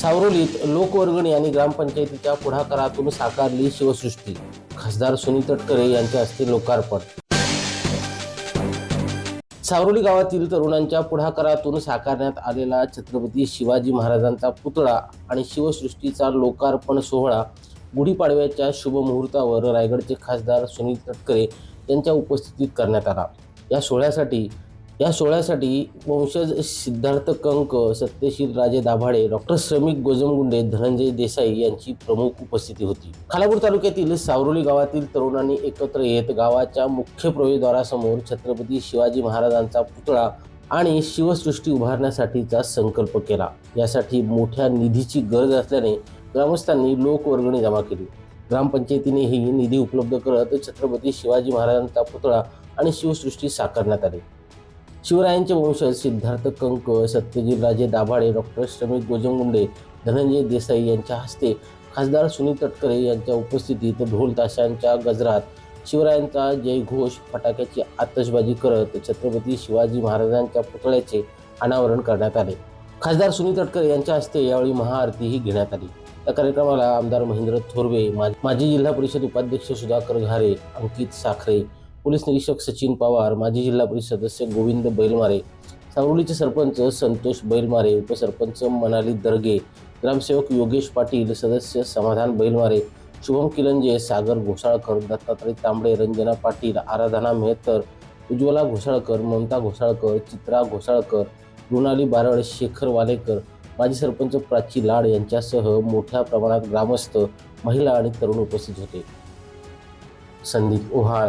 सावरोलीत लोकवर्गणी आणि ग्रामपंचायतीच्या पुढाकारातून साकारली शिवसृष्टी. खासदार सुनील तटकरे यांच्या हस्ते लोकार्पण. सावरोली गावातील तरुणांच्या पुढाकारातून साकारण्यात आलेला छत्रपती शिवाजी महाराजांचा पुतळा आणि शिवसृष्टीचा लोकार्पण सोहळा गुढीपाडव्याच्या शुभमुहूर्तावर रायगडचे खासदार सुनील तटकरे यांच्या उपस्थितीत करण्यात आला. या सोहळ्यासाठी या सोहळ्यासाठी वंशज सिद्धार्थ कंक सत्यशील राजे दाभाडे डॉक्टर श्रमिक गोजमगुंडे धनंजय देसाई यांची प्रमुख उपस्थिती होती. खालापूर तालुक्यातील सावरोली गावातील तरुणांनी एकत्र येत गावाच्या मुख्य प्रवेशद्वारासमोर छत्रपती शिवाजी महाराजांचा पुतळा आणि शिवसृष्टी उभारण्यासाठीचा संकल्प केला. यासाठी मोठ्या निधीची गरज असल्याने ग्रामस्थांनी लोकवर्गणी जमा केली. ग्रामपंचायतीनेही निधी उपलब्ध करत छत्रपती शिवाजी महाराजांचा पुतळा आणि शिवसृष्टी साकारण्यात आली. शिवरायांचे वंशज सिद्धार्थ कंक सत्यजित राजे दाभाडे डॉक्टर श्रमिक गोजमगुंडे धनंजय देसाई यांच्या हस्ते खासदार सुनील तटकरे यांच्या उपस्थितीत ढोल ताशांच्या गजरात शिवरायांचा जयघोष फटाक्याची आतषबाजी करत छत्रपती शिवाजी महाराजांच्या पुतळ्याचे अनावरण करण्यात आले. खासदार सुनील तटकरे यांच्या हस्ते यावेळी महाआरतीही घेण्यात आली. या कार्यक्रमाला आमदार महेंद्र थोरवे मा- माजी जिल्हा परिषद उपाध्यक्ष सुधाकर घारे अंकित साखरे पोलीस निरीक्षक सचिन पवार माजी जिल्हा परिषद सदस्य गोविंद बैलमारे सांगोलीचे सरपंच संतोष बैलमारे उपसरपंच मनाली दर्गे ग्रामसेवक योगेश पाटील सदस्य समाधान बैलमारे शुभम किलंजे सागर घोसाळकर दत्तात्रय तांबडे रंजना पाटील आराधना मेहतर उज्ज्वला घोसाळकर ममता घोसाळकर चित्रा घोसाळकर मृणाली बारड शेखर वालेकर माजी सरपंच प्राची लाड यांच्यासह मोठ्या प्रमाणात ग्रामस्थ महिला आणि तरुण उपस्थित होते. संदीप ओहाळ